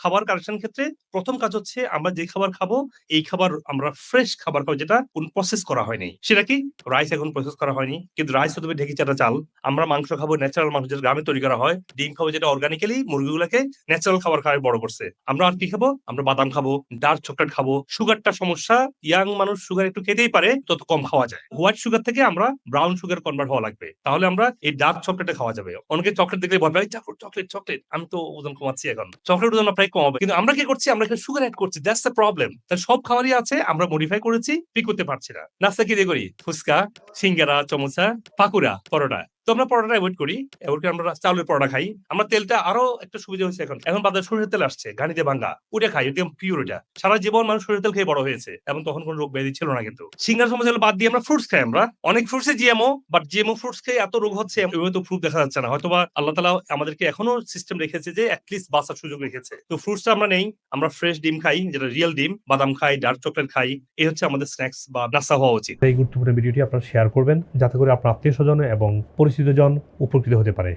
খাবার কারেকশন ক্ষেত্রে প্রথম কাজ হচ্ছে আমরা যে খাবার খাব, এই খাবার আমরা ফ্রেশ খাবার খাব যেটা কোন প্রসেস করা হয়নি। সেটা কি? রাইস এখন প্রসেস করা হয়নি। কিন্তু রাইস হতে ঢেকি চাটা চাল। আমরা মাংস খাব ন্যাচারাল মাংস যেটা গ্রামে তৈরি করা হয়, ডিম খাব যেটা অর্গানিক্যালি মুরগিগুলোকে ন্যাচারাল খাবার খাওয়াই বড় করছে। আমরা আর কি খাব? আমরা বাদাম খাব ডার্ক চকলেট খাব। সুগারটা সমস্যা ইয়াং মানুষ সুগার একটু খেতেই পারে, তত কম খাওয়া যায়। হোয়াইট সুগার থেকে আমরা ব্রাউন সুগার কনভার্ট হওয়া লাগবে। তাহলে আমরা এই ডার্ক চকলেটে খাওয়া যাবে। অনেকে চকলেট দেখলে ভয় পায় চকলেট চকলেট চকলেট আমি তো ওজন কমাচ্ছি এখন। চকলেট ওজন প্রায় কমাবে কিন্তু আমরা কি করছি? আমরা এখানে সুগার অ্যাড করছি। দ্যাটস দ্য প্রবলেম তাহলে সব খাবারই আছে, আমরা মডিফাই করেছি পিক করতে পারছি না। নাস্তা কি দিয়ে করি? ফুচকা, সিঙ্গারা, চমচা, পাকুড়া, পরোটা। তো আমরা পরোটা অ্যাভয়েড করি এমনকি আমরা চাউলের পরোটা খাই। আমরা তেলটা আরও একটা সুবিধা হয়েছে এখন। এখন বাজারে সরষের তেল আসছে, ঘানিতে ভাঙ্গা। ওটা খাই একদম পিওর ওটা সারা জীবন মানুষ সরষের তেল খেয়ে বড় হয়েছে, এবং তখন কোনো রোগ ব্যাধি ছিল না কিন্তু। সিঙ্গার সমস্যা বাদ দিয়ে আমরা ফ্রুটস খাই আমরা। অনেক ফ্রুটসে জিএমও বাট জিএমও ফ্রুটস খেয়ে এত রোগ হচ্ছে তো প্রুফ দেখা যাচ্ছে না। হয়তো বা আল্লাহ তালা আমাদেরকে এখনও সিস্টেম রেখেছে যে অ্যাটলিস্ট বাঁচার সুযোগ রেখেছে। তো ফ্রুটসটা আমরা নেই, আমরা ফ্রেশ ডিম খাই, যেটা রিয়েল ডিম, বাদাম খাই ডার্ক চকলেট খাই, এই হচ্ছে আমাদের স্ন্যাক্স বা নাস্তা হওয়া উচিত। এই গুরুত্বপূর্ণ ভিডিওটি আপনারা শেয়ার করবেন, যাতে করে আপনার আত্মীয় স্বজন এবং পরিচিতজন উপকৃত হতে পারে।